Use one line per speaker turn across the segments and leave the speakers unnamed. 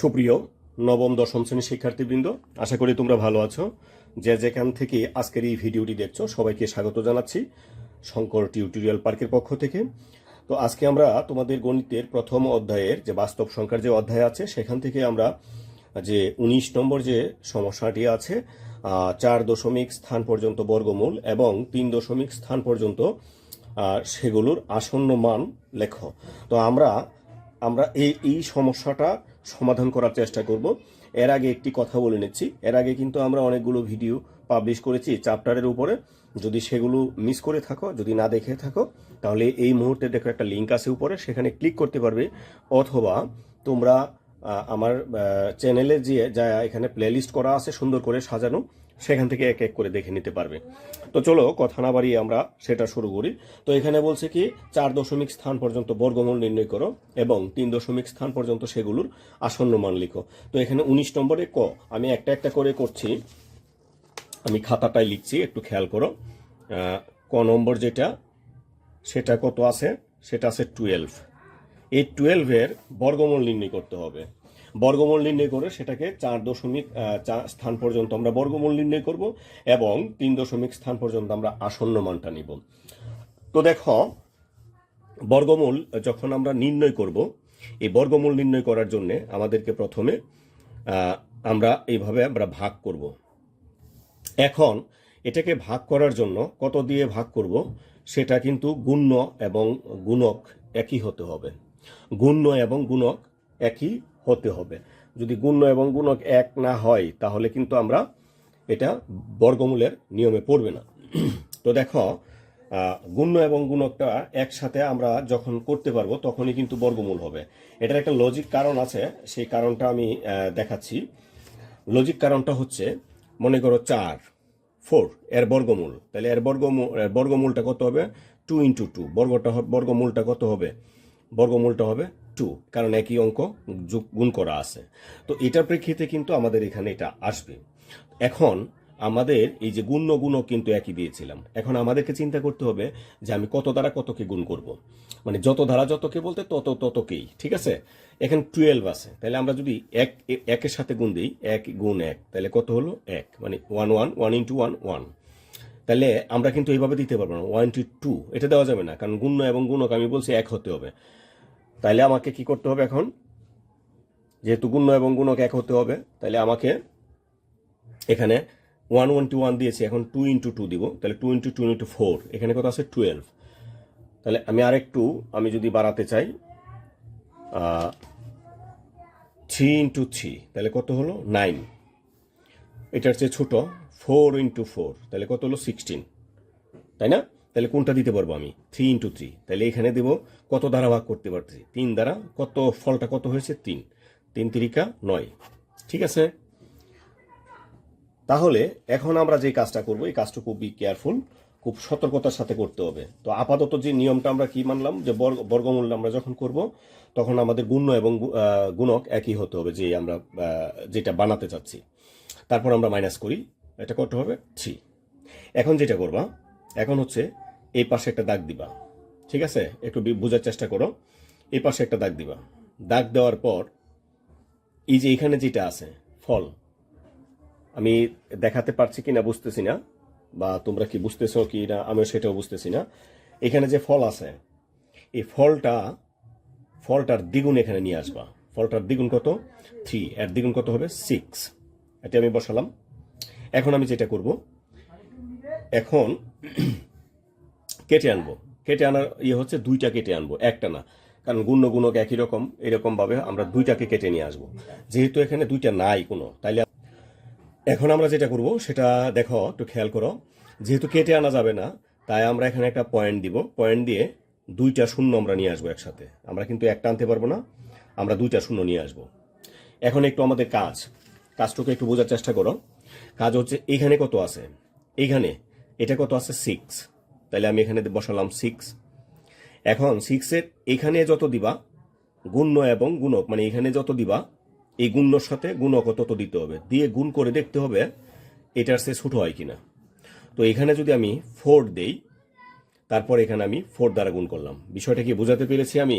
সুপ্রিয় নবম, দশম শ্রেণির শিক্ষার্থীবৃন্দ, আশা করি তোমরা ভালো আছো। যে যেখান থেকে আজকের এই ভিডিওটি দেখছ, সবাইকে স্বাগত জানাচ্ছি শঙ্কর টিউটোরিয়াল পার্কের পক্ষ থেকে। তো আজকে আমরা তোমাদের গণিতের প্রথম অধ্যায়ের যে বাস্তব সংখ্যার যে অধ্যায় আছে, সেখান থেকে আমরা যে উনিশ নম্বর যে সমস্যাটি আছে চার দশমিক স্থান পর্যন্ত বর্গমূল এবং তিন দশমিক স্থান পর্যন্ত সেগুলোর আসন্ন মান লেখ। তো আমরা আমরা এই এই সমস্যাটা সমাধান করার চেষ্টা করব। এর আগে একটি কথা বলে নিচ্ছি। এর আগে কিন্তু আমরা অনেকগুলো ভিডিও পাবলিশ করেছি চ্যাপ্টারের উপরে। যদি সেগুলো মিস করে থাকো, যদি না দেখে থাকো, তাহলে এই মুহূর্তে দেখো একটা লিঙ্ক আছে উপরে। সেখানে ক্লিক করতে পারবে। অথবা তোমরা আমার চ্যানেলে যে, যা এখানে প্লেলিস্ট করা আছে সুন্দর করে সাজানো সেখান থেকে এক এক করে দেখে নিতে পারবে। তো চলো, কথা না বাড়িয়ে আমরা সেটা শুরু করি। তো এখানে বলছে কি, চার দশমিক স্থান পর্যন্ত বর্গমূল নির্ণয় করো এবং তিন দশমিক স্থান পর্যন্ত সেগুলোর আসন্ন মান লিখো। তো এখানে উনিশ নম্বরে ক, আমি একটা একটা করে করছি। আমি খাতাটায় লিখছি, একটু খেয়াল করো। ক নম্বর যেটা, সেটা কত আছে? সেটা আছে টুয়েলভ এই টুয়েলভের বর্গমূল নির্ণয় করতে হবে। বর্গমূল নির্ণয় করে সেটাকে চার দশমিক স্থান পর্যন্ত আমরা বর্গমূল নির্ণয় করব এবং তিন দশমিক স্থান পর্যন্ত আমরা আসন্ন মানটা নিব। তো দেখো, বর্গমূল যখন আমরা নির্ণয় করব, এই বর্গমূল নির্ণয় করার জন্য আমাদেরকে প্রথমে আমরা এইভাবে আমরা ভাগ করব। এখন এটাকে ভাগ করার জন্য কত দিয়ে ভাগ করব, সেটা কিন্তু গুণ্য এবং গুণক একই হতে হবে। গুণ্য এবং গুণক একই হতে হবে। যদি গুণ্য এবং গুণক এক না হয়, তাহলে কিন্তু আমরা এটা বর্গমূলের নিয়মে পড়বে না। তো দেখো গুণ্য এবং গুণকটা একসাথে আমরা যখন করতে পারব, তখনই কিন্তু বর্গমূল হবে। এটার একটা লজিক কারণ আছে, সেই কারণটা আমি দেখাচ্ছি। লজিক কারণটা হচ্ছে, মনে করো চার ফোর এর বর্গমূল। তাহলে এর বর্গমূল বর্গমূলটা কত হবে? টু ইন্টু টু বর্গটা বর্গমূলটা কত হবে? বর্গমূলটা হবে টু কারণ একই অঙ্ক যোগ- গুণ করা আছে। তো এটার প্রেক্ষিতে কিন্তু আমাদের এখানে এটা আসবে। এখন আমাদের এই যে গুণ্য গুণক কিন্তু একই দিয়েছিলাম। এখন আমাদেরকে চিন্তা করতে হবে যে আমি কত দ্বারা কতকে গুণ করব। মানে যত ধারা যতকে বলতে তত ততকেই, ঠিক আছে? এখানে টুয়েলভ আছে। তাহলে আমরা যদি এক, একের সাথে গুণ দিই, এক গুণ এক, তাহলে কত হলো? এক। মানে one one one into one one তাহলে আমরা কিন্তু এইভাবে দিতে পারব না। ওয়ান টু টু এটা দেওয়া যাবে না। কারণ গুণ্য এবং গুণক আমি বলছি এক হতে হবে। তাইলে আমাকে কি করতে হবে এখন? যেহেতু গুণ্য এবং গুণক এক হতে হবে তাহলে আমাকে এখানে ওয়ান ওয়ান টু ওয়ান দিয়েছি, এখন টু ইন্টু টু দিব। তাহলে two into two into four এখানে কত আছে? টুয়েলভ তাহলে আমি আরেকটু, আমি যদি বাড়াতে চাই থ্রি ইন্টু থ্রি তাহলে কত হলো? নাইন এটার চেয়ে ছোট ফোর ইন্টু ফোর তাহলে কত হলো? সিক্সটিন তাই না? তাহলে কোনটা দিতে পারব আমি? থ্রি ইন্টু থ্রি তাহলে এখানে দেব কত দ্বারা ভাগ করতে পারছি তিন দ্বারা কত ফলটা কত হয়েছে? তিন। তিন তিরিকা নয়। ঠিক আছে? তাহলে এখন আমরা যে কাজটা করব, এই কাজটা খুব কেয়ারফুল খুব সতর্কতার সাথে করতে হবে। তো আপাতত যে নিয়মটা আমরা কি মানলাম? যে বর্গ, বর্গমূল আমরা যখন করব, তখন আমাদের গুণ্য এবং গুণক একই হতে হবে যে আমরা যেটা বানাতে চাচ্ছি। তারপর আমরা মাইনাস করি। এটা কত হবে? থ্রি এখন যেটা করবা, এখন হচ্ছে এই পাশে একটা দাগ দিবা। ঠিক আছে? একটু বোঝার চেষ্টা করো। এই পাশে একটা দাগ দিবা। দাগ দেওয়ার পর এই যে এখানে যেটা আছে, ফল, আমি দেখাতে পারছি কিনা বুঝতেছি না, বা তোমরা কি বুঝতেছো কি না, আমিও সেটাও বুঝতেছি না। এখানে যে ফল আছে, এই ফলটা, ফলটার দ্বিগুণ এখানে নিয়ে আসবা। ফলটার দ্বিগুণ কত? থ্রি। এর দ্বিগুণ কত হবে? সিক্স। এটা আমি বসালাম। এখন আমি যেটা করব, এখন কেটে আনব। কেটে আনার ইয়ে হচ্ছে দুইটা কেটে আনব, একটা না। কারণ গুণ্য গুণক একই রকম এরকম ভাবে আমরা দুইটাকে কেটে নিয়ে আসব। যেহেতু এখানে দুইটা নাই কোনো, তাইলে এখন আমরা যেটা করব, সেটা দেখো, একটু খেয়াল করো। যেহেতু কেটে আনা যাবে না, তাই আমরা এখানে একটা পয়েন্ট দিব। পয়েন্ট দিয়ে দুইটা শূন্য আমরা নিয়ে আসব একসাথে। আমরা কিন্তু একটা আনতে পারব না, আমরা দুইটা শূন্য নিয়ে আসব। এখন একটু আমাদের কাজ। কাজটুকু একটু বোঝার চেষ্টা করো। কাজ হচ্ছে এইখানে কত আছে? এইখানে এটা কত আছে? সিক্স তাহলে আমি এখানে বসালাম সিক্স এখন সিক্সের এখানে যত দিবা গুণ্য এবং গুণক মানে এখানে যত দিবা, এই গুণ্যর সাথে গুণকও তত দিতে হবে। দিয়ে গুণ করে দেখতে হবে এটার সে ছোট হয় কিনা। তো এখানে যদি আমি ফোর দেই, তারপর এখানে আমি ফোর দ্বারা গুণ করলাম। বিষয়টা কি বোঝাতে পেরেছি আমি?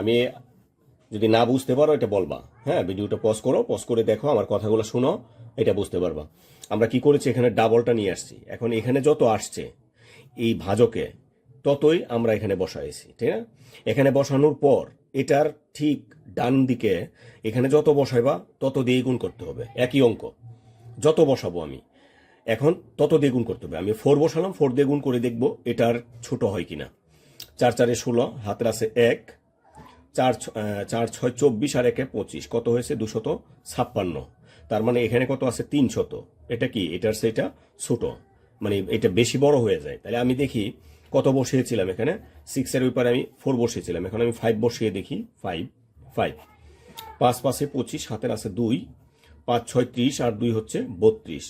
আমি যদি না বুঝতে পারো, এটা বলবা। হ্যাঁ ভিডিওটা পজ করো পজ করে দেখো, আমার কথাগুলো শুনো, এটা বুঝতে পারবা। আমরা কি করেছি? এখানে ডাবলটা নিয়ে আসছি। এখন এখানে যত আসছে এই ভাজকে ততই আমরা এখানে বসাইছি, ঠিক না? এখানে বসানোর পর এটার ঠিক ডান দিকে এখানে যত বসাইবা তত দিয়ে গুণ করতে হবে, একই অঙ্ক। যত বসাবো আমি, এখন তত দিয়ে গুণ করতে হবে। আমি ফোর বসালাম ফোর দিয়ে গুণ করে দেখব এটার ছোট হয় কিনা। চার চারে ষোলো, হাতের আছে এক, চার চার ছয় চব্বিশ আর একে পঁচিশ। কত হয়েছে? দুশত ছাপ্পান্ন। তার মানে এখানে কত আছে? তিনশত। এটা কি? এটার সেটা ছোট। মানে এটা বেশি বড় হয়ে যায়। তাহলে আমি দেখি কত বসিয়েছিলাম এখানে? সিক্সের ব্যাপারে আমি ফোর বসিয়েছিলাম। এখন আমি ফাইভ বসিয়ে দেখি। ফাইভ ফাইভ পাঁচ পাঁচে পঁচিশ হাতের আছে দুই। পাঁচ ছয় ত্রিশ আর দুই হচ্ছে বত্রিশ।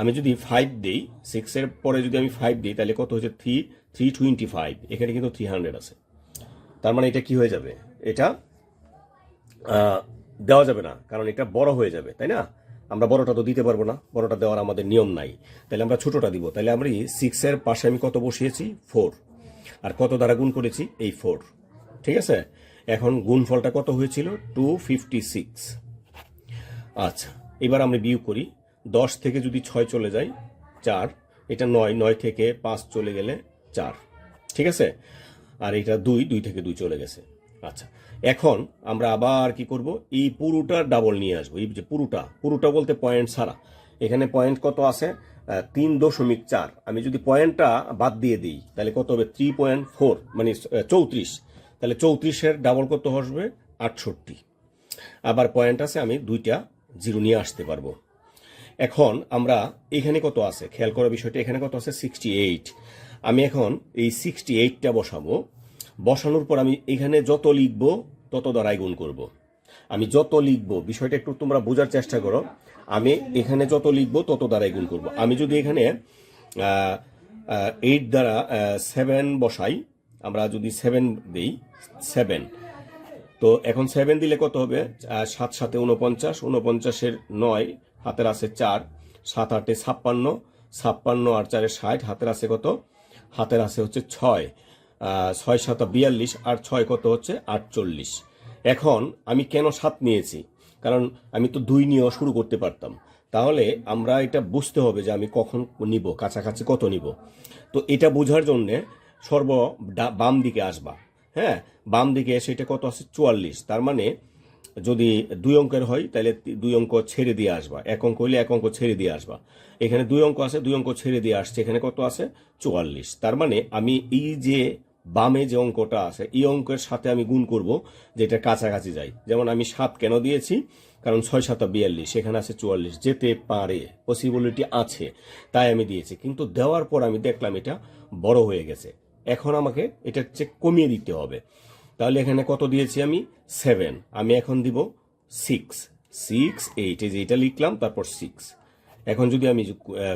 আমি যদি ফাইভ দিই সিক্সের পরে যদি আমি ফাইভ দিই, তাহলে কত হচ্ছে থ্রি থ্রি টোয়েন্টি ফাইভ এখানে কিন্তু থ্রি হান্ড্রেড আছে। তার মানে এটা কি হয়ে যাবে? এটা দেওয়া যাবে না। কারণ এটা বড় হয়ে যাবে, তাই না? আমরা বড়টা তো দিতে পারব না, বড়টা দেওয়ার আমাদের নিয়ম নাই। তাহলে আমরা ছোটটা দিব। তাহলে আমরা সিক্সের পাশে আমি কত বসিয়েছি? ফোর আর কত দ্বারা গুণ করেছি? এই ফোর ঠিক আছে? এখন গুণফলটা কত হয়েছিল? টু ফিফটি সিক্স আচ্ছা এবার আমরা বিয়োগ করি। দশ থেকে যদি ছয় চলে যায়, চার। এটা নয় নয় থেকে পাঁচ চলে গেলে চার। ঠিক আছে? আর এটা দুই দুই থেকে দুই চলে গেছে। আচ্ছা এখন আমরা আবার কি করব? এই পুরোটা ডাবল নিয়ে আসব। এই যে পুরোটা পুরোটা বলতে পয়েন্ট ছাড়া। এখানে পয়েন্ট কত আছে? তিন দশমিক চার। আমি যদি পয়েন্টটা বাদ দিয়ে দিই, তাহলে কত হবে? থ্রি পয়েন্ট ফোর মানে চৌত্রিশ। তাহলে চৌত্রিশের ডাবল কত আসবে? আটষট্টি। আবার পয়েন্ট আছে, আমি দুইটা জিরো নিয়ে আসতে পারব। এখন আমরা এখানে কত আছে? খেয়াল করার বিষয়টা, এখানে কত আছে? সিক্সটি এইট আমি এখন এই সিক্সটি এইটটা বসাবো। বসানোর পর আমি এখানে যত লিখব, তত দ্বারাই গুণ করব। আমি যত লিখব, বিষয়টা একটু তোমরা বোঝার চেষ্টা করো, আমি এখানে যত লিখব, তত দ্বারাই গুণ করব। আমি যদি এখানে এইট দ্বারা সেভেন বসাই, আমরা যদি সেভেন দিই সেভেন তো এখন সেভেন দিলে কত হবে? সাত সাতে উনপঞ্চাশ উনপঞ্চাশের নয়, হাতের আছে চার, সাত আটে ছাপ্পান্ন ছাপ্পান্ন আর চারে ষাট, হাতের আছে কত? হাতের আছে হচ্ছে ছয়। ছয় সাত বিয়াল্লিশ আর ছয় কত হচ্ছে? আটচল্লিশ। এখন আমি কেন সাত নিয়েছি? কারণ আমি তো দুই নিয়েও শুরু করতে পারতাম। তাহলে আমরা এটা বুঝতে হবে যে আমি কখন নিব, কাছাকাছি কত নিব। তো এটা বোঝার জন্যে সর্ব বাম দিকে আসবা। হ্যাঁ বাম দিকে এসে এটা কত আছে? চুয়াল্লিশ। তার মানে যদি দুই অঙ্কের হয় তাহলে দুই অঙ্ক ছেড়ে দিয়ে আসবা। এক অঙ্ক হইলে এক অঙ্ক ছেড়ে দিয়ে আসবা। এখানে দুই অঙ্ক আছে, দুই অঙ্ক ছেড়ে দিয়ে আসছে। এখানে কত আছে? চুয়াল্লিশ। তার মানে আমি এই যে বামে যে অঙ্কটা আছে, এই অঙ্কের সাথে আমি গুণ করব, যেটা কাছাকাছি যাই। যেমন আমি সাত কেন দিয়েছি? কারণ ছয় সাতা বিয়াল্লিশ সেখানে আছে চুয়াল্লিশ। যেতে পারে পসিবিলিটি আছে, তাই আমি দিয়েছি। কিন্তু দেওয়ার পর আমি দেখলাম এটা বড় হয়ে গেছে। এখন আমাকে এটা চেক কমিয়ে দিতে হবে। তাহলে এখানে কত দিয়েছি আমি? সেভেন। আমি এখন দিব সিক্স। সিক্স, এইট, এই যে এটা লিখলাম, তারপর সিক্স। এখন যদি আমি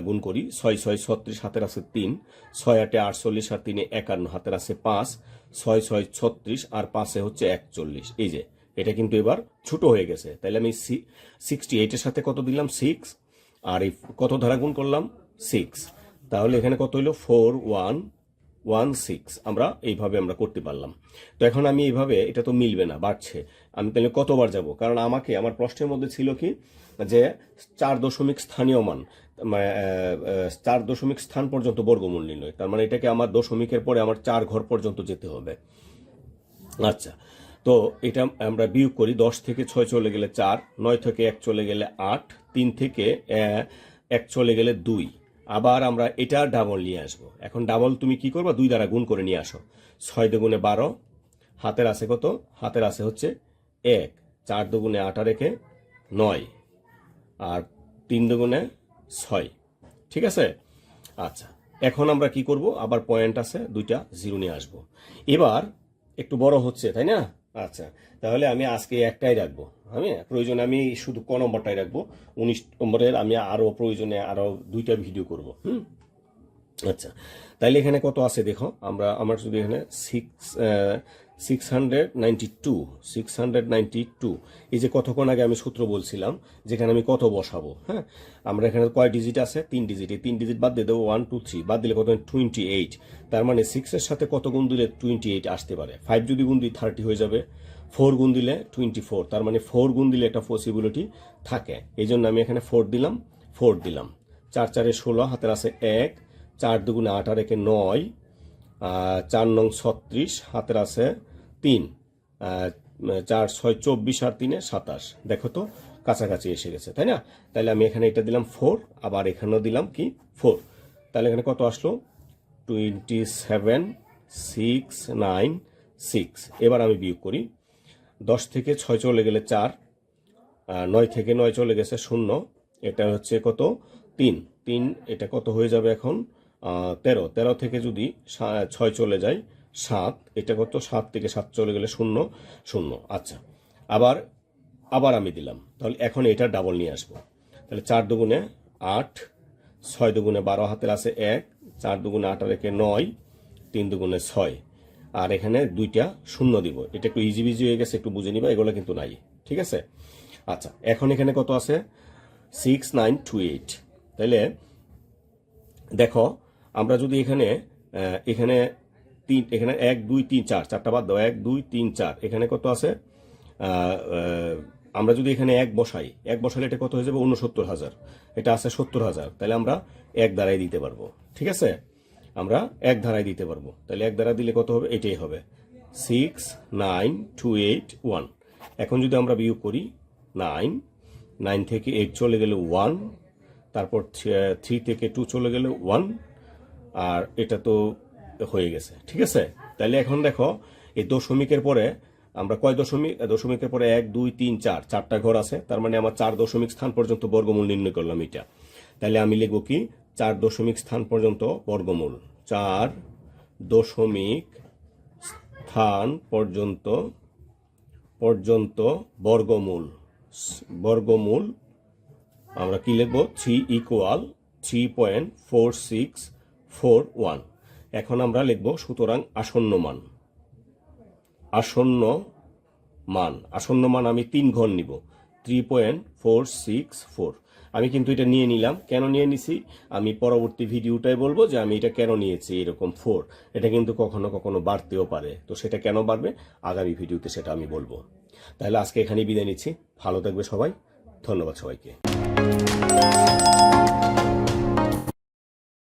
গুণ করি, ছয় ছয়, ছত্রিশ, হাতের আছে তিন। ছয়, আটে আটচল্লিশ, আর তিনে একান্ন, হাতের আছে পাঁচ। ছয় ছয়, ছত্রিশ, আর পাঁচে হচ্ছে একচল্লিশ। এই যে, এটা কিন্তু এবার ছোট হয়ে গেছে। তাহলে আমি সিক্সটি এইটের সাথে কত দিলাম? সিক্স। আর এই কত ধারা গুণ করলাম? সিক্স। তাহলে এখানে কত হইল ফোর, ওয়ান ওয়ান সিক্স, আমরা এইভাবে আমরা করতে পারলাম। তো এখন আমি এইভাবে, এটা তো মিলবে না, বাড়ছে। আমি তাহলে কতবার যাব? কারণ আমাকে, আমার প্রশ্নের মধ্যে ছিল কি, যে চার দশমিক স্থানীয় মান চার দশমিক স্থান পর্যন্ত বর্গমূল নির্ণয়। তার মানে এটাকে আমার দশমিকের পরে আমার চার ঘর পর্যন্ত যেতে হবে। আচ্ছা তো এটা আমরা বিয়োগ করি, দশ থেকে ছয় চলে গেলে চার, নয় থেকে এক চলে গেলে আট, তিন থেকে এক চলে গেলে দুই। আবার আমরা এটা ডাবল নিয়ে আসব। এখন ডাবল তুমি কি করবা? দুই দ্বারা গুণ করে নিয়ে আসো। ছয় দুগুণে বারো, হাতের আছে কত? হাতের আছে হচ্ছে এক। চার দুগুণে আটা রেখে নয়। আর তিন দুগুণে ছয়। ঠিক আছে? আচ্ছা এখন আমরা কি করব? আবার পয়েন্ট আছে, দুইটা জিরো নিয়ে আসব। এবার একটু বড় হচ্ছে, তাই না? আচ্ছা তাহলে আমি আজকে একটাই রাখব। আমি প্রয়োজনে আমি শুধু ক নম্বরটাই রাখব। উনিশ নম্বরের আমি আরও প্রয়োজনে আরও দুইটা ভিডিও করব, হুম? আচ্ছা তাহলে এখানে কত আছে দেখো? আমরা, আমার যদি এখানে six six hundred ninety two, six hundred ninety two. এই যে কতক্ষণ আগে আমি সূত্র বলছিলাম, যেখানে আমি কত বসাবো হ্যাঁ? আমরা এখানে কয় ডিজিট আছে? তিন ডিজিট এই তিন ডিজিট বাদ দিয়ে দেবো ওয়ান টু থ্রি বাদ দিলে কত টোয়েন্টি এইট তার মানে সিক্সের সাথে কত গুণ দিলে টোয়েন্টি এইট আসতে পারে? ফাইভ যদি গুণ দিই থার্টি হয়ে যাবে। ফোর গুণ দিলে টোয়েন্টি ফোর তার মানে ফোর গুণ দিলে একটা পসিবিলিটি থাকে। এই জন্য আমি এখানে ফোর দিলাম ফোর দিলাম। চার, চারে ষোলো, হাতের আছে এক। চার দুগুণে আট আর একে নয়। চার নং ছত্রিশ, হাতের আছে তিন চার, ছয়, চব্বিশ আর তিনে সাতাশ। দেখো তো, কাছাকাছি এসে গেছে, তাই না? তাহলে আমি এখানে এটা দিলাম ফোর আবার এখানেও দিলাম কি? ফোর তাহলে এখানে কত আসলো? Twenty seven six nine six এবার আমি বিয়োগ করি। দশ থেকে ছয় চলে গেলে চার নয় থেকে নয় চলে গেছে শূন্য। এটা হচ্ছে কত? তিন। তিন, এটা কত হয়ে যাবে এখন? তেরো। তেরো থেকে যদি ছয় চলে যায় সাত, এটা কত? সাত থেকে সাত চলে গেলে শূন্য শূন্য আচ্ছা। আবার আবার আমি দিলাম। তাহলে এখন এটা ডাবল নিয়ে আসব। তাহলে চার দুগুণে আট, ছয় দুগুণে বারো হাতের আছে এক, চার দুগুণে আট আর নয়, তিন দুগুণে ছয়। আর এখানে দুইটা শূন্য দিব। এটা একটু ইজি বিজি হয়ে গেছে, একটু বুঝে নিবা, এগুলো কিন্তু নাই। ঠিক আছে? আচ্ছা এখন এখানে কত আছে? সিক্স নাইন টু এইট তাইলে, দেখো, আমরা যদি এখানে এখানে তিন, এখানে এক, দুই, তিন, চার, চারটা বাদ দাও, এক, দুই, তিন, চার। এখানে কত আছে? আমরা যদি এখানে এক বসাই, এক বসালে এটা কত হয়ে যাবে? উনসত্তর হাজার। এটা আছে সত্তর হাজার। তাহলে আমরা এক দ্বারাই দিতে পারব। ঠিক আছে? আমরা এক ধারায় দিতে পারব। তাহলে এক দ্বারা দিলে কত হবে? এটাই হবে। Six, nine, two, eight, one. এখন যদি আমরা বিয়োগ করি, নাইন নাইন থেকে এইট চলে গেলে ওয়ান, তারপর থ্রি থেকে টু চলে গেলে ওয়ান, আর এটা তো হয়ে গেছে। ঠিক আছে? তাহলে এখন দেখো, এই দশমিকের পরে আমরা কয় দশমিক? দশমিকের পরে এক, দুই, তিন, চার। চারটা ঘর আছে, তার মানে আমার চার দশমিক স্থান পর্যন্ত বর্গমূল নির্ণয় করলাম এটা। তাহলে আমি লিখব কি? চার দশমিক স্থান পর্যন্ত বর্গমূল। চার দশমিক স্থান পর্যন্ত পর্যন্ত বর্গমূল। বর্গমূল আমরা কি লিখব? Three equal three point four six four one. এখন আমরা লিখব সুতরাং আসন্ন মান। আসন্ন মান। আসন্ন মান আমি তিন ঘর নিব। Three point four six four আমি কিন্তু এটা নিয়ে নিলাম। কেন নিয়ে নিছি? আমি পরবর্তী ভিডিওটাই বলব যে আমি এটা কেন নিয়েছি, এরকম ফোর এটা কিন্তু কখনো কখনো বাড়তেও পারে। তো সেটা কেন বাড়বে? আগামী ভিডিওতে সেটা আমি বলব। তাহলে আজকে এখানেই বিদায় নিচ্ছি। ভালো থাকবে সবাই। ধন্যবাদ সবাইকে।